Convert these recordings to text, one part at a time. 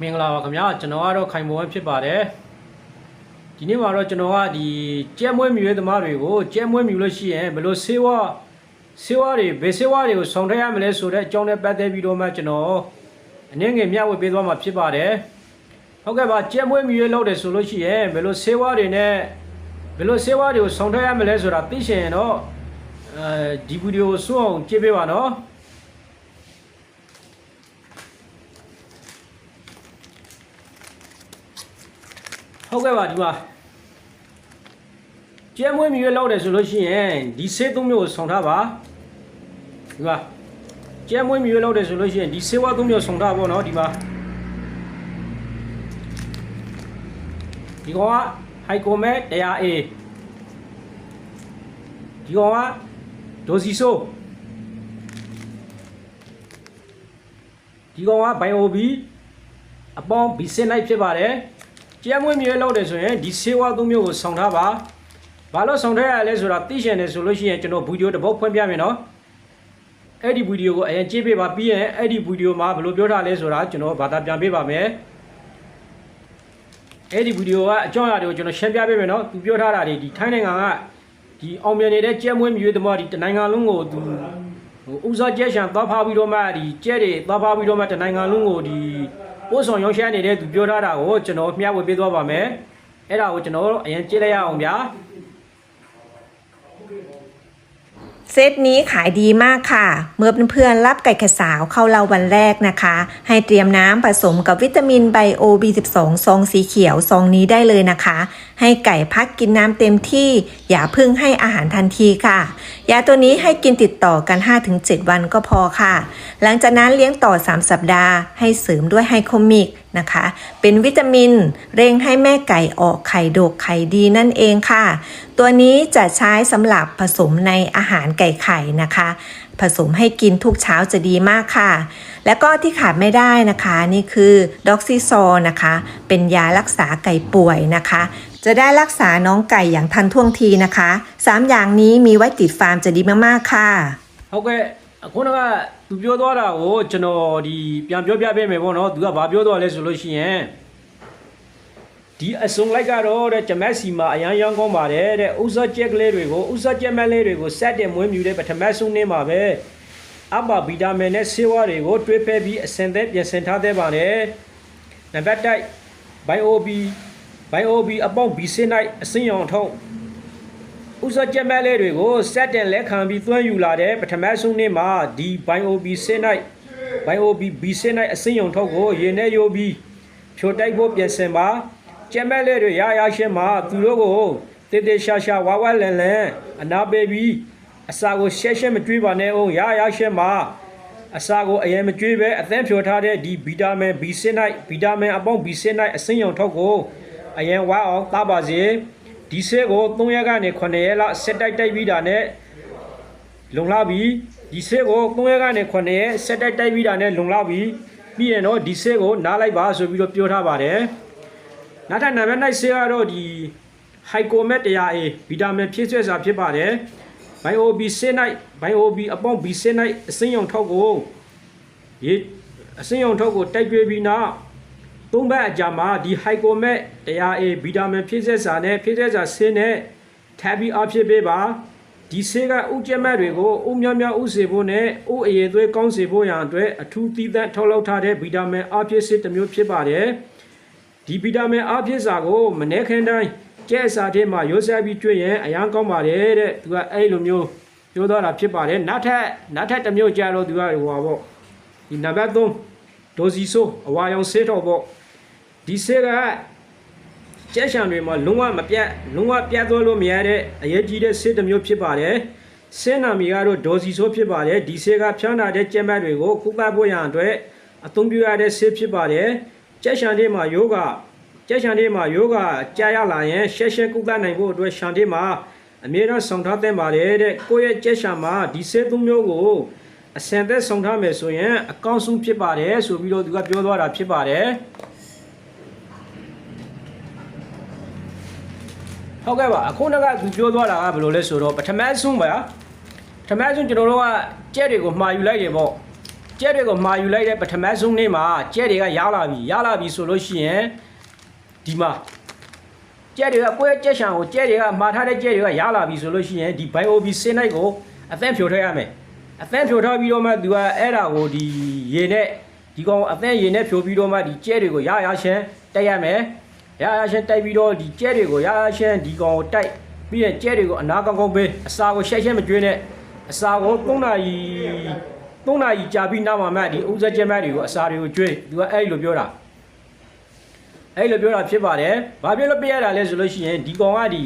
မင်္ဂလာပါခင်ဗျာကျွန်တော်ကတော့ခိုင်မဝဲဖြစ်ပါတယ်ဒီနေ့မှာတော့ကျွန်တော်ကဒီကျဲမွေးမြူရေးသမားတွေကိုကျဲမွေးမြူလို့ရှိရင်ဘယ်လိုဆေးဝါးဆေးဝါးတွေဘယ်ဆေးဝါးတွေကိုဆောင်ထည့်ရမလဲဆိုတဲ့အကြောင်းနဲ့ပတ်သက်ပြီးတော့မှကျွန်တော်အနည်းငယ်မျှဝေပေးသွားမှာဖြစ်ပါတယ်ဟုတ်ကဲ့ပါကျဲမွေးမြူရေးလုပ်တယ်ဆိုလို့ရှိရင်ဘယ်လိုဆေးဝါးတွေနဲ့ဘယ်လိုဆေးဝါးတွေကိုဆောင်ထည့်ရမလဲဆိုတာသိချင်ရင်တော့အဲဒီဗီဒီယိုကိုစွန့်အောင်ကြည့်ပေးပါနော် ဟုတ်ကဲ့ပါဒီမှာကျဲမွေးမြွေးလောက်တယ်ဆိုလို့ရှိရင်ဒီဆေးသုံးမျိုးကိုဆောင်ထားပါဒီမှာကျဲမွေးမြွေးလောက်တယ်ဆိုလို့ရှိရင်ဒီဆေးဝါးသုံးမျိုးဆောင်ထားပါတော့ဒီမှာဒီကောင်ကဟိုက်ကိုမဲ 100A ဒီကောင်ကဒိုစီဆိုဒီကောင်ကဘိုင်အိုဘီအပေါင်းဘီစင်လိုက်ဖြစ်ပါတယ် ကျဲမွေးမြေလောက်တယ်ဆိုရင်ဒီဆေးဝါးသုံးမျိုးကိုဆောင်ထားပါဘာလို့ဆောင်ထားရလဲဆိုတာသိရှင်တယ်ဆိုလို့ရှိရင်ကျွန်တော်ဗီဒီယိုတစ်ပုတ်ဖွင့်ပြမယ်နော်အဲ့ဒီဗီဒီယိုကိုအရင်ကြည့်ပေးပါပြီးရင်အဲ့ဒီဗီဒီယိုမှာဘယ်လိုပြောထားလဲဆိုတာကျွန်တော်ဘာသာပြန်ပေးပါမယ်အဲ့ဒီဗီဒီယိုကအကြောင်းအရာတွေကိုကျွန်တော်ရှင်းပြပေးမယ်နော်သူပြောထားတာတွေဒီထိုင်းနိုင်ငံကဒီအောင်မြင်နေတဲ့ကျဲမွေးမြေသမားဒီတနိုင်ငံလုံးကိုသူဟိုဥစားကျဲရှံသွားဖားပြီးတော့မှဒီကျဲတွေသွားဖားပြီးတော့မှတနိုင်ငံလုံးကိုဒီ ပို့ဆောင်ရောက်ရှမ်းနေတဲ့သူပြောထားတာကိုကျွန်တော်မျှဝေပေးသွားပါမယ်အဲ့ဒါကိုကျွန်တော်အရင်ကြည့်လိုက်ရအောင်ဗျာ เซตนี้ขายดีมากค่ะ เมื่อเพื่อนๆรับไก่ขสาวเข้าเราวันแรกนะคะ ให้เตรียมน้ำผสมกับวิตามินไบโอ B12 ซองสีเขียวซองนี้ได้เลยนะคะ ให้ไก่พักกินน้ำเต็มที่ อย่าเพึ่งให้อาหารทันทีค่ะ ยาตัวนี้ให้กินติดต่อกัน 5-7 วันก็พอค่ะ หลังจากนั้นเลี้ยงต่อ 3 สัปดาห์ ให้เสริมด้วยไฮโคมิกะคะ เป็นวิตามินเร่งให้แม่ไก่ออกไข่โดกไข่ดีนั่นเองค่ะ ตัวนี้จะใช้สำหรับผสมในอาหารไก่ไข่นะคะ ผสมให้กินทุกเช้าจะดีมากค่ะ และก็ที่ขาดไม่ได้นะคะ นี่คือด็อกซิโซนะคะ เป็นยารักษาไก่ป่วยนะคะจะได้รักษาน้องไก่อย่างทันท่วงทีนะคะ 3 อย่างนี้มีไว้ติดฟาร์มจะดีมาก ๆ ค่ะ โอเค အခုနကသူပြောသွားတာကိုကျွန်တော်ဒီပြန်ပြောပြပေးမယ်ပေါ့နော်သူကဘာပြောသွားလဲဆိုလို့ရှိရင်ဒီအစုံလိုက်ကတော့တဲ့ဂျမက်စီမှာအရန်ရောင်းကောင်းပါတယ်တဲ့ဥစားချက်ကလေးတွေကိုဥစားချက်မက်လေးတွေကိုစက်တင်မွေးမြူတဲ့ပထမဆုံးနေ့မှာပဲအဘဗီတာမင်နဲ့ဆေးဝါးတွေကိုတွေးဖက်ပြီးအစင်သက်ပြင်ဆင်ထားတဲ့ပါတယ်နံပါတ်တိုက် BioB BioB အပေါင်း B စင်းလိုက်အစင်းရောင်ထုံး ဥစားကြက်မဲ့လေးတွေကိုစက်တင်လက်ခံပြီးသွင်းယူလာတဲ့ပထမဆုံးနေ့မှာဒီ BioB စင်းလိုက် BioB B စင်းလိုက်အစင်းယုံထုတ်ကိုရေနဲ့ယိုပြီးဖြိုတိုက်ဖို့ပြင်ဆင်ပါကြက်မဲ့လေးတွေရရရှင်းမှာသူတို့ကိုတေးသေးရှာရှာဝါဝါလန်လန်အနာပေးပြီးအစာကိုရှက်ရှက်မကျွေးပါနဲ့အောင်ရရရှင်းမှာအစာကိုအရင်မကျွေးပဲအသင်းဖြိုထားတဲ့ဒီဗီတာမင် B စင်းလိုက်ဗီတာမင်အပေါင်း B စင်းလိုက်အစင်းယုံထုတ်ကိုအရင်ဝါအောင်သားပါစေ ဒီဆေးကို3ရက်ကနေ9ရက်လောက်ဆက်တိုက်တိုက်ပြီးတာနဲ့လုံလောက်ပြီဒီဆေးကို3ရက်ကနေ9ရက်ဆက်တိုက်တိုက်ပြီးတာနဲ့လုံလောက်ပြီပြီးရင်တော့ဒီဆေးကိုနားလိုက်ပါဆိုပြီးတော့ပြောထားပါတယ်နောက်ထပ်နံပါတ်9ဆေးကတော့ဒီဟိုက်ကိုမက် 100A ဗီတာမင်ဖြည့်စွက်စာဖြစ်ပါတယ်ဘိုင်အိုဘီဆေးနိုင်ဘိုင်အိုဘီအပေါင်းဘီဆေးနိုင်အစင်းယုံထောက်ကိုရေအစင်းယုံထောက်ကိုတိုက်ကျွေးပြီးနောက် သုံးဘက်အကြာမှာဒီဟိုက်ကိုမက် 100A ဗီတာမင်ဖြည့်ဆက်စာနဲ့ဖြည့်ဆက်စာဆင်းနဲ့ထပ်ပြီးအဖြစ်ပေးပါဒီဆေးကဥကျက်မက်တွေကိုဥမြောင်မြောင်ဥစေဖို့နဲ့ဥအရေသွေးကောင်းစေဖို့ရန်အတွက်အထူးသီးသန့်ထုတ်လုပ်ထားတဲ့ဗီတာမင်အဖြစ်စစ်တစ်မျိုးဖြစ်ပါတယ်ဒီဗီတာမင်အဖြစ်စာကိုမနေ့ခင်းတိုင်းကျဲစာထဲမှာရိုးစားပြီးကျွေးရင်အရန်ကောင်းပါတယ်တဲ့သူကအဲ့လိုမျိုးပြောသွားတာဖြစ်ပါတယ်နောက်ထပ်နောက်ထပ်တစ်မျိုးကြာတော့သူကဟိုပါပေါ့ဒီနံပါတ်3ဒိုစီဆိုအဝါရောင်ဆေးတော့ပေါ့ ဒီဆေးကကျက်ရှံတွေမှာလုံးဝမပြတ်လုံးဝပြတ်သွားလို့မရတဲ့အရေးကြီးတဲ့ဆေးတစ်မျိုးဖြစ်ပါတယ်။ဆေးနာမည်ကတော့ဒေါ်စီဆိုဖြစ်ပါတယ်။ဒီဆေးကဖြန်းနာတဲ့ကျက်မတ်တွေကိုကုသဖို့ရန်အတွက်အသုံးပြုရတဲ့ဆေးဖြစ်ပါတယ်။ကျက်ရှံတွေမှာယောဂကျက်ရှံတွေမှာယောဂကြာရလာရင်ရှက်ရှက်ကုသနိုင်ဖို့အတွက်ရှံတွေမှာအမြဲတမ်းဆောင်ထားသင့်ပါတယ်တဲ့။ကိုယ့်ရဲ့ကျက်ရှံမှာဒီဆေးသုံးမျိုးကိုအစံသက်ဆောင်ထားမယ်ဆိုရင်အကောင်းဆုံးဖြစ်ပါတယ်ဆိုပြီးတော့သူကပြောသွားတာဖြစ်ပါတယ်။ ဟုတ်ကဲ့ပါအခုနကသူပြောသွားတာကဘယ်လိုလဲဆိုတော့ပထမဆုံးပါပထမဆုံးကျွန်တော်တို့ကကြက်တွေကိုမှာယူလိုက်တယ်ပေါ့ကြက်တွေကိုမှာယူလိုက်တဲ့ပထမဆုံးနေ့မှာကြက်တွေကရလာပြီရလာပြီဆိုလို့ရှိရင်ဒီမှာကြက်တွေကကိုယ့်ရဲ့ကြက်ရှံကိုကြက်တွေကမှာထားတဲ့ကြက်တွေကရလာပြီဆိုလို့ရှိရင်ဒီ BioB စင်းလိုက်ကိုအသန့်ဖြိုထည့်ရမယ်အသန့်ဖြိုထားပြီးတော့မှသူကအဲ့ဒါကိုဒီရေနဲ့ဒီကောင်အသန့်ရေနဲ့ဖြိုပြီးတော့မှဒီကြက်တွေကိုရရချင်းတက်ရမယ် ရရချင်းတိုက်ပြီးတော့ဒီကြက်တွေကိုရရချင်းဒီကောင်ကိုတိုက်ပြီးရင်ကြက်တွေကိုအနာကောင်းကောင်းပေးအစာကိုရှက်ရှက်မကျွေးနဲ့အစာကို3နာရီ3နာရီကြာပြီးနောက်မှမှဒီဥစ္စာကျက်မတွေကိုအစာတွေကိုကျွေးသူကအဲ့လိုပြောတာအဲ့လိုပြောတာဖြစ်ပါတယ်။ဘာဖြစ်လို့ပြရတာလဲဆိုလို့ရှိရင်ဒီကောင်ကဒီ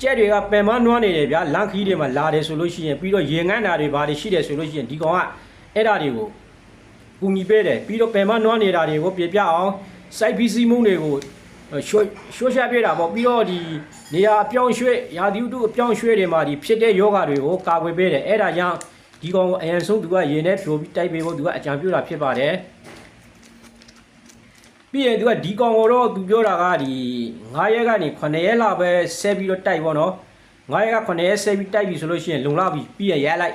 ကြက်တွေကပင်မနွားနေတယ်ဗျာလန်ခီးတွေမှာလာတယ်ဆိုလို့ရှိရင်ပြီးတော့ရေငန်းတာတွေဘာတွေရှိတယ်ဆိုလို့ရှိရင်ဒီကောင်ကအဲ့ဒါတွေကိုကူညီပေးတယ်ပြီးတော့ပင်မနွားနေတာတွေကိုပြပြအောင်စိုက်ပီးစီးမှုတွေကို ရွှေရွှေရှာပြတာပေါ့ပြီးတော့ဒီနေရာအပြောင်းရွှေ့ရာသီဥတုအပြောင်းရွှေ့တွေမှာဒီဖြစ်တဲ့ယောဂတွေကိုကာကွယ်ပေးတယ်အဲ့ဒါကြောင့်ဒီကောင်ကိုအရင်ဆုံးသူကရေနဲ့ဖြိုပြီးတိုက်ပေးဖို့သူကအကြံပြုတာဖြစ်ပါတယ်ပြီးရင်သူကဒီကောင်ကိုတော့သူပြောတာကဒီ9ရက်ကနေ9ရက်လောက်ပဲဆက်ပြီးတော့တိုက်ပေါ့နော်9ရက်က9ရက်ဆက်ပြီးတိုက်ပြီဆိုလို့ရှိရင်လုံလောက်ပြီပြီးရင်ရက်လိုက်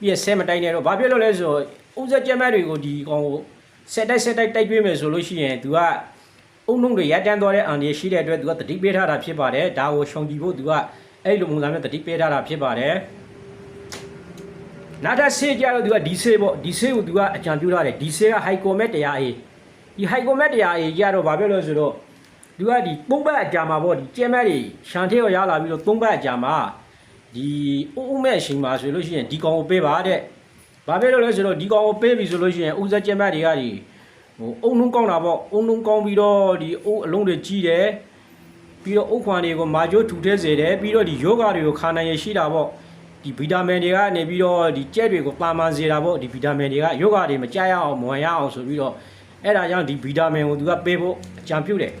ပြီးရင်ဆက်မတိုက်နဲ့တော့ဘာဖြစ်လို့လဲဆိုတော့ဥစ္စာကျက်မက်တွေကိုဒီကောင်ကိုဆက်တိုက်ဆက်တိုက်တိုက်တွေးမယ်ဆိုလို့ရှိရင်သူက အုံလုံးတွေရက်တန်းသွားတဲ့အန်ဒီရှိတဲ့အတွက်သူကတတိပေးထားတာဖြစ်ပါတယ်ဒါကိုရှောင်ကြည့်ဖို့သူကအဲ့လိုပုံစံမျိုးတတိပေးထားတာဖြစ်ပါတယ်နောက်ထပ်ဆေးကြတော့သူကဒီဆေးပေါ့ဒီဆေးကိုသူကအကြံပြုထားတယ်ဒီဆေးကဟိုက်ကိုမက်တရားအေးဒီဟိုက်ကွန်မက်တရားကြီးကြတော့ဘာဖြစ်လို့လဲဆိုတော့သူကဒီသုံးဘက်အကြာမှာပေါ့ဒီကျဲမက်တွေရှန်သေးရောရလာပြီးတော့သုံးဘက်အကြာမှာဒီအုံအုံမဲ့အချိန်မှာဆိုလို့ရှိရင်ဒီကောင်ကိုပေးပါတဲ့ဘာဖြစ်လို့လဲဆိုတော့ဒီကောင်ကိုပေးပြီဆိုလို့ရှိရင်ဥစ္စာကျဲမက်တွေကဒီ ဟိုအုံလုံးကောင်းတာပေါ့အုံလုံးကောင်းပြီးတော့ဒီအုံအလုံးတွေကြီးတယ်ပြီးတော့အုတ်ခွန်တွေကိုမာကျိုးထူထည့်စေတယ်ပြီးတော့ဒီယောဂတွေကိုခါနိုင်ရရှိတာပေါ့ဒီဗီတာမင်တွေကနေပြီးတော့ဒီကြက်တွေကိုပါမန်စေတာပေါ့ဒီဗီတာမင်တွေကယောဂတွေမကြရအောင်မဝင်ရအောင်ဆိုပြီးတော့အဲ့ဒါကြောင့်ဒီဗီတာမင်ကိုသူကပေးဖို့အကြံပြုတယ်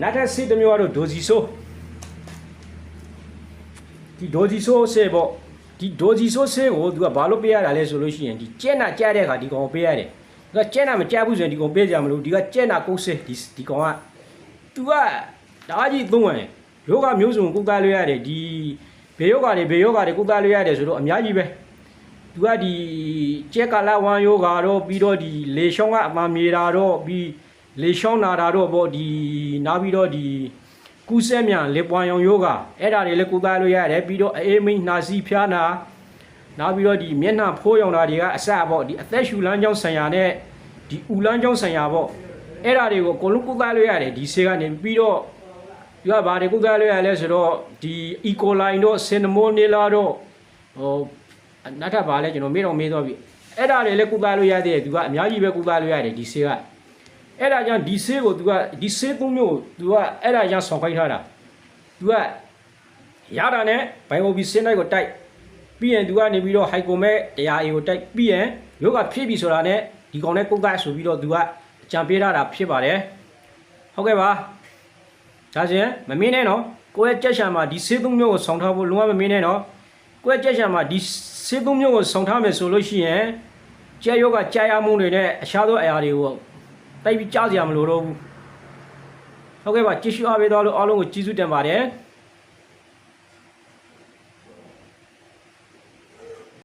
နောက်ထပ်ဆေးတစ်မျိုးကတော့ဒိုဇီဆိုဒီဒိုဇီဆိုဆေးပေါ့ဒီဒိုဇီဆိုဆေးကိုသူကဘာလို့ပေးရတာလဲဆိုလို့ရှိရင်ဒီကျက်နာကြတဲ့အခါဒီကောင်ကိုပေးရတယ်သူ ကကျက်နာမကြဘူးဆိုရင်ဒီကောင်ပေးကြမလို့ဒီကကျက်နာကုတ်ဆေးဒီဒီကောင်ကသူကဒါကြီးသုံးဝင်ယောဂမျိုးစုံကုသလို့ရတယ်ဒီဘေယောဂတွေဘေယောဂတွေကုသလို့ရတယ်ဆိုတော့အများကြီးပဲသူကဒီကျက်ကာလာဝမ်ယောဂါတော့ပြီးတော့ဒီလေရှောင်းကအမှမြေတာတော့ပြီးလေရှောင်းနာတာတော့ပေါ့ဒီနောက်ပြီးတော့ဒီကူးဆက်မြန်လေပွားရောင်ယောဂါအဲ့ဒါတွေလည်းကုသလို့ရတယ်ပြီးတော့အေးမိန်နှာစီးဖျားနာ နောက်ပြီးတော့ဒီမျက်နှာဖိုးရောင်တာတွေကအစပေါ့ဒီအသက်ရှူလမ်းကြောင်းဆံရနဲ့ဒီဥလမ်းကြောင်းဆံရပေါ့အဲ့ဒါတွေကိုအကုန်လုံးကုသလို့ရတယ်ဒီဆေးကနေပြီးတော့ဒီကဘာတွေကုသလို့ရလဲဆိုတော့ဒီ E. coli တော့ Salmonella တော့ဟိုနောက်ထပ်ပါလဲကျွန်တော်မေးတော့မေးတော့ပြီအဲ့ဒါတွေလည်းကုသလို့ရသေးတယ်သူကအများကြီးပဲကုသလို့ရတယ်ဒီဆေးကအဲ့ဒါကြောင့်ဒီဆေးကိုသူကဒီဆေးသုံးမျိုးကိုသူကအဲ့ဒါကြောင့်ဆောင်ခိုင်းထားတာသူကရတာနဲ့ဘိုင်အိုဘီစင်းလိုက်ကိုတိုက် ပြီးရင်သူကနေပြီးတော့ဟိုက်ကိုမဲတရားအေကိုတိုက်ပြီးရင်ယောဂဖြစ်ပြီဆိုတာနဲ့ဒီကောင်နဲ့ကုသဆိုပြီးတော့သူကအကြံပေးထားတာဖြစ်ပါတယ်ဟုတ်ကဲ့ပါဒါဆိုရင်မမင်းနဲ့နော်ကိုယ့်ရဲ့ကြက်ရှာမှာဒီဆေးသုံးမျိုးကိုဆောင်ထားဖို့လုံးဝမမင်းနဲ့နော်ကိုယ့်ရဲ့ကြက်ရှာမှာဒီစေးသုံးမျိုးကိုဆောင်ထားမယ်ဆိုလို့ရှိရင်ကြက်ယောဂကြာရမှုတွေနဲ့အခြားသောအရာတွေကိုတိုက်ပြီးကြားစရာမလိုတော့ဘူးဟုတ်ကဲ့ပါကြည့်ရှုအားပေးသွားလို့အားလုံးကိုကျေးဇူးတင်ပါတယ်